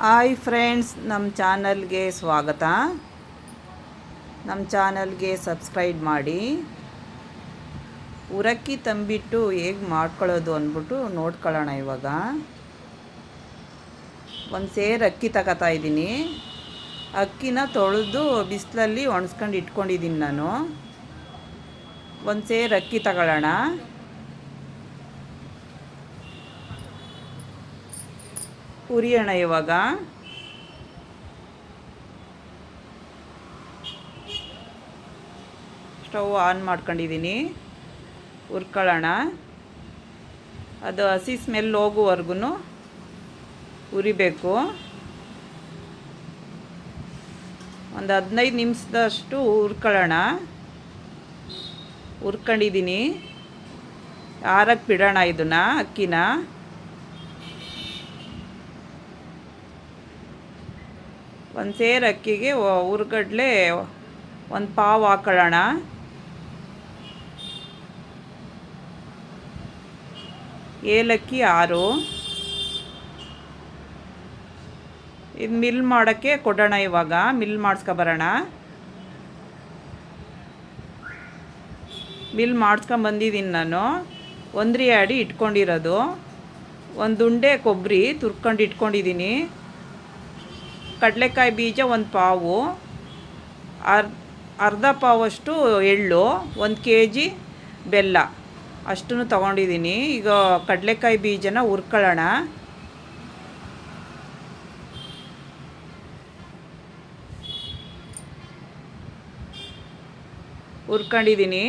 Hi friends, ನಮ್ಮ ಚಾನಲ್ಗೆ ಸ್ವಾಗತ. ನಮ್ಮ ಚಾನಲ್ಗೆ ಸಬ್ಸ್ಕ್ರೈಬ್ ಮಾಡಿ. ಉರಕ್ಕಿ ತಂಬಿಟ್ಟು ಹೇಗೆ ಮಾಡ್ಕೊಳ್ಳೋದು ಅಂದ್ಬಿಟ್ಟು ನೋಡ್ಕೊಳ್ಳೋಣ ಇವಾಗ. ಒಂದು ಸೇರು ಅಕ್ಕಿ ತಗೋತಾ ಇದ್ದೀನಿ. ಅಕ್ಕಿನ ತೊಳೆದು ಬಿಸಿಲಲ್ಲಿ ಒಣಸ್ಕೊಂಡು ಇಟ್ಕೊಂಡಿದ್ದೀನಿ ನಾನು. ಒಂದು ಸೇರು ಅಕ್ಕಿ ತಗೊಳ್ಳೋಣ. ಹುರಿಯೋಣ ಇವಾಗ. ಸ್ಟವ್ ಆನ್ ಮಾಡ್ಕೊಂಡಿದ್ದೀನಿ ಹುರ್ಕೊಳ್ಳೋಣ. ಅದು ಹಸಿ ಸ್ಮೆಲ್ ಹೋಗುವವರೆಗೂ ಉರಿಬೇಕು ಒಂದು ಹದಿನೈದು ನಿಮಿಷದಷ್ಟು ಹುರ್ಕೊಳ್ಳೋಣ. ಹುರ್ಕೊಂಡಿದ್ದೀನಿ ಆರಕ್ಕೆ ಬಿಡೋಣ ಇದನ್ನು, ಅಕ್ಕಿನ. ಒಂದು ಸೇರು ಅಕ್ಕಿಗೆ ಹುರ್ಗಡ್ಲೆ ಒಂದು ಪಾವು ಹಾಕೊಳ್ಳೋಣ. ಏಲಕ್ಕಿ ಆರು. ಇದು ಮಿಲ್ ಮಾಡೋಕ್ಕೆ ಕೊಡೋಣ ಇವಾಗ. ಮಿಲ್ ಮಾಡಿಸ್ಕೊಬರೋಣ ಮಿಲ್ ಮಾಡಿಸ್ಕೊಂಬಂದಿದ್ದೀನಿ ನಾನು. ಒಂದ್ರಿ ಆಡಿ ಇಟ್ಕೊಂಡಿರೋದು. ಒಂದು ಉಂಡೆ ಕೊಬ್ಬರಿ ತುರ್ಕೊಂಡು ಇಟ್ಕೊಂಡಿದ್ದೀನಿ. ಕಡಲೆಕಾಯಿ ಬೀಜ ಒಂದು ಪಾವು, ಅರ್, ಅರ್ಧ ಪಾವಷ್ಟು ಎಳ್ಳು, ಒಂದು ಕೆ ಜಿ ಬೆಲ್ಲ. ಅಷ್ಟನ್ನು ತೊಗೊಂಡಿದ್ದೀನಿ. ಈಗ ಕಡಲೆಕಾಯಿ ಬೀಜನ ಹುರ್ಕೊಳ್ಳೋಣ. ಹುರ್ಕೊಂಡಿದ್ದೀನಿ.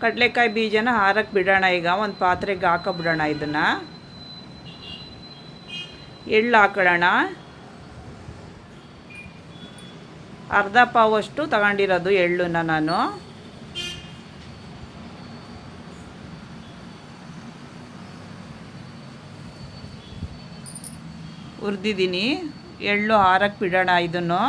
ಕಡಲೆಕಾಯಿ ಬೀಜನ ಹಾರಕ್ಕೆ ಬಿಡೋಣ. ಈಗ ಒಂದು ಪಾತ್ರೆಗೆ ಹಾಕೊಬಿಡೋಣ ಇದನ್ನು. ಎಳ್ಳು ಹಾಕೊಳ್ಳೋಣ ಅರ್ಧ ಪಾವಷ್ಟು ತಗೊಂಡಿರೋದು ಎಳ್ಳನ್ನ ನಾನು. ಹುರಿದಿದ್ದೀನಿ. ಎಳ್ಳು ಹಾರಕ್ಕೆ ಬಿಡೋಣ ಇದನ್ನು.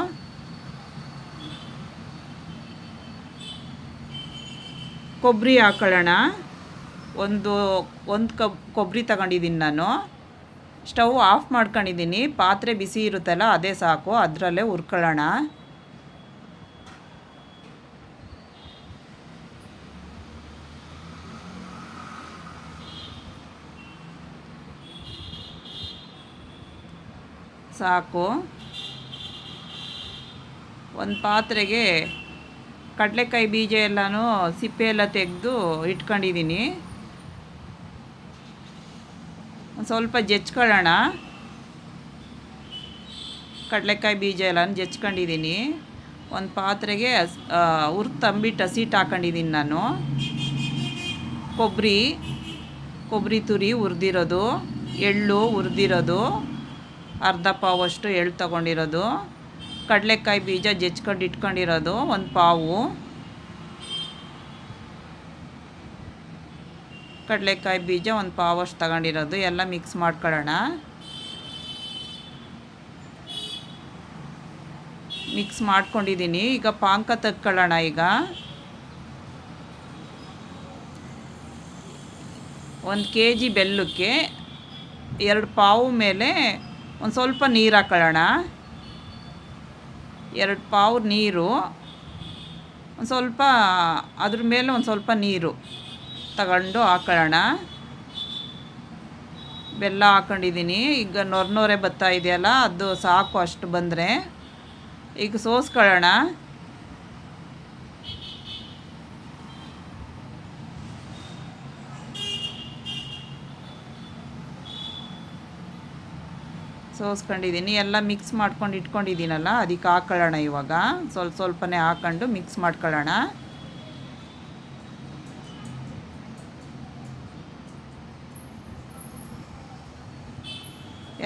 ಕೊಬ್ಬರಿ ಹಾಕೊಳ್ಳೋಣ ಒಂದು ಒಂದು ಕಬ್ ಕೊಬ್ಬರಿ ತಗೊಂಡಿದ್ದೀನಿ ನಾನು. ಸ್ಟವ್ ಆಫ್ ಮಾಡ್ಕೊಂಡಿದ್ದೀನಿ. ಪಾತ್ರೆ ಬಿಸಿ ಇರುತ್ತಲ್ಲ, ಅದೇ ಸಾಕು. ಅದರಲ್ಲೇ ಹುರ್ಕೊಳ್ಳೋಣ. ಸಾಕು. ಒಂದು ಪಾತ್ರೆಗೆ ಕಡಲೆಕಾಯಿ ಬೀಜ ಎಲ್ಲನೂ ಸಿಪ್ಪೆ ಎಲ್ಲ ತೆಗೆದು ಇಟ್ಕೊಂಡಿದ್ದೀನಿ. ಒಂದು ಸ್ವಲ್ಪ ಜಚ್ಕೊಳ್ಳೋಣ ಕಡಲೆಕಾಯಿ ಬೀಜ ಎಲ್ಲ ಜಚ್ಕೊಂಡಿದ್ದೀನಿ ಒಂದು ಪಾತ್ರೆಗೆ ಹುರ್ದು ತಂಬಿಟ್ಟು ಹಸಿಟ್ಟು ಹಾಕೊಂಡಿದ್ದೀನಿ ನಾನು. ಕೊಬ್ಬರಿ ಕೊಬ್ಬರಿ ತುರಿ ಹುರಿದಿರೋದು, ಎಳ್ಳು ಹುರಿದಿರೋದು, ಅರ್ಧ ಪಾವಷ್ಟು ಎಳ್ಳು ತೊಗೊಂಡಿರೋದು, ಕಡಲೆಕಾಯಿ ಬೀಜ ಜಚ್ಕೊಂಡು ಇಟ್ಕೊಂಡಿರೋದು, ಒಂದು ಪಾವು. ಕಡಲೆಕಾಯಿ ಬೀಜ ಒಂದು ಪಾವಷ್ಟು ತಗೊಂಡಿರೋದು. ಎಲ್ಲ ಮಿಕ್ಸ್ ಮಾಡ್ಕೊಳ್ಳೋಣ. ಮಿಕ್ಸ್ ಮಾಡ್ಕೊಂಡಿದ್ದೀನಿ. ಈಗ ಪಾಂಕ ತಕ್ಕೊಳ್ಳೋಣ ಈಗ. ಒಂದು ಕೆ ಜಿ ಬೆಲ್ಲಕ್ಕೆ ಎರಡು ಪಾವು ಮೇಲೆ ಒಂದು ಸ್ವಲ್ಪ ನೀರು ಹಾಕೊಳ್ಳೋಣ. ಎರಡು ಪಾವು ನೀರು, ಒಂದು ಸ್ವಲ್ಪ ಅದ್ರ ಮೇಲೆ ಒಂದು ಸ್ವಲ್ಪ ನೀರು. ತಗೊಂಡು ಹಾಕೊಳ್ಳೋಣ. ಬೆಲ್ಲ ಹಾಕೊಂಡಿದ್ದೀನಿ. ಈಗ ನೊರೆ ಬತ್ತಾ ಇದೆಯಲ್ಲ, ಅದು ಸಾಕು ಅಷ್ಟು ಬಂದರೆ. ಈಗ ಸೋಸ್ಕೊಳ್ಳೋಣ. ಸೋಸ್ಕೊಂಡಿದ್ದೀನಿ. ಎಲ್ಲ ಮಿಕ್ಸ್ ಮಾಡ್ಕೊಂಡು ಇಟ್ಕೊಂಡಿದ್ದೀನಲ್ಲ, ಅದಕ್ಕೆ ಹಾಕೊಳ್ಳೋಣ ಇವಾಗ. ಸ್ವಲ್ಪ ಸ್ವಲ್ಪನೇ ಹಾಕೊಂಡು ಮಿಕ್ಸ್ ಮಾಡ್ಕೊಳ್ಳೋಣ.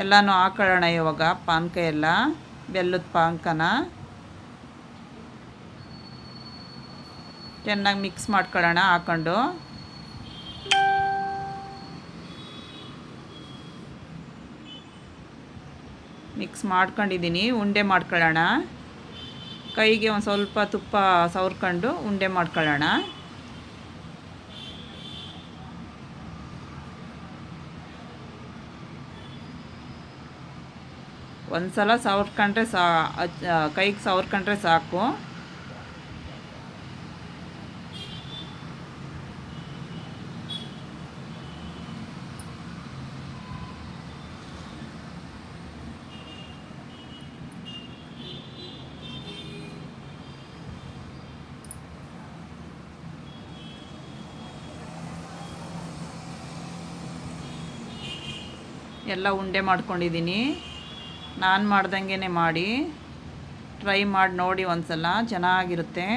ಎಲ್ಲನೂ ಹಾಕೊಳ್ಳೋಣ ಇವಾಗ, ಪಾನಕ ಎಲ್ಲ, ಬೆಲ್ಲದ ಪಾನಕನ. ಚೆನ್ನಾಗಿ ಮಿಕ್ಸ್ ಮಾಡ್ಕೊಳ್ಳೋಣ ಹಾಕೊಂಡು. ಮಿಕ್ಸ್ ಮಾಡ್ಕೊಂಡಿದ್ದೀನಿ, ಉಂಡೆ ಮಾಡ್ಕೊಳ್ಳೋಣ. ಕೈಗೆ ಒಂದು ಸ್ವಲ್ಪ ತುಪ್ಪ ಸವರ್ಕೊಂಡು ಉಂಡೆ ಮಾಡ್ಕೊಳ್ಳೋಣ. ಒಂದು ಸಲ ಸವರ್ಕೊಂಡ್ರೆ ಸಾ ಕೈಗೆ ಸವರ್ಕೊಂಡ್ರೆ ಸಾಕು. ಎಲ್ಲ ಉಂಡೆ ಮಾಡ್ಕೊಂಡಿದ್ದೀನಿ. ನಾನು ಮಾಡ್ದಂಗೆ ಮಾಡಿ ಟ್ರೈ ಮಾಡಿ ನೋಡಿ ಒಂದ್ಸಲ, ಚೆನ್ನಾಗಿರುತ್ತೆ.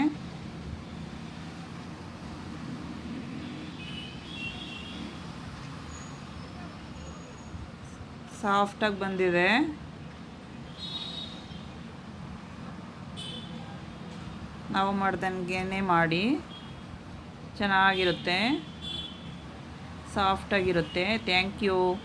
ಸಾಫ್ಟಾಗಿ ಬಂದಿದೆ. ನಾವು ಮಾಡ್ದಂಗೆ ಮಾಡಿ, ಚೆನ್ನಾಗಿರುತ್ತೆ. ಸಾಫ್ಟಾಗಿರುತ್ತೆ ಥ್ಯಾಂಕ್ ಯು